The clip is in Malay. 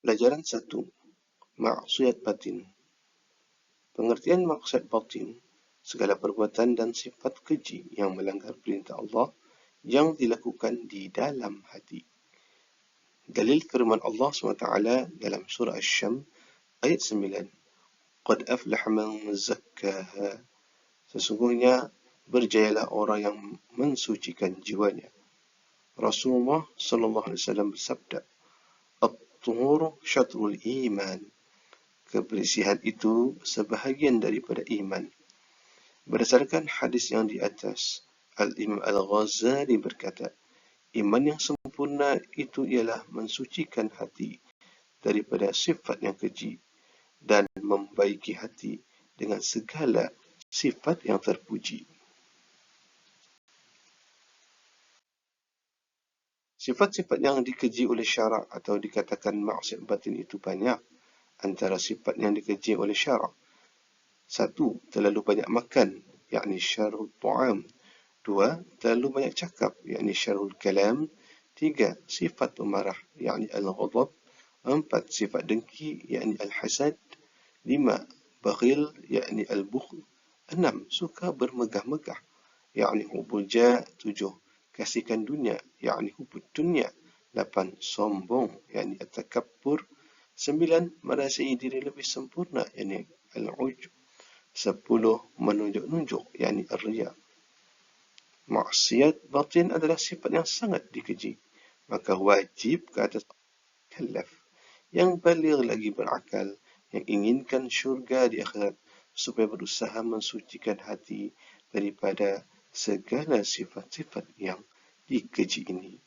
Pelajaran satu, maksiat batin. Pengertian maksiat batin, segala perbuatan dan sifat keji yang melanggar perintah Allah yang dilakukan di dalam hati. Dalil firman Allah SWT dalam surah Asy-Syam ayat 9. Qad aflaha man zakkaha. Sesungguhnya berjayalah orang yang mensucikan jiwanya. Rasulullah sallallahu alaihi wasallam bersabda, Tuhur syatrul iman. Kebersihan itu sebahagian daripada iman. Berdasarkan hadis yang di atas, Al-Imam Al-Ghazali berkata, iman yang sempurna itu ialah mensucikan hati daripada sifat yang keji dan membaiki hati dengan segala sifat yang terpuji. Sifat-sifat yang dikeji oleh syarak atau dikatakan maksiat batin itu banyak. Antara sifat yang dikeji oleh syarak. Satu, terlalu banyak makan, yakni syarul tu'am. Dua, terlalu banyak cakap, yakni syarul kalam. Tiga, sifat pemarah, yakni al-ghadab. Empat, sifat dengki, yakni al-hasad. Lima, baghil, yakni al-bukhl. Enam, suka bermegah-megah, yakni hubul ja. Tujuh, kasihkan dunia, yakni hubud dunia. Lapan, sombong, yakni atakabbur. Sembilan, merasai diri lebih sempurna, yakni al-ujub. Sepuluh, menunjuk-nunjuk, yakni ar-riya. Maksiat batin adalah sifat yang sangat dikeji. Maka wajib ke atas kalaf yang balik lagi berakal, yang inginkan syurga di akhirat, supaya berusaha mensucikan hati daripada segala sifat-sifat yang dikeji ini.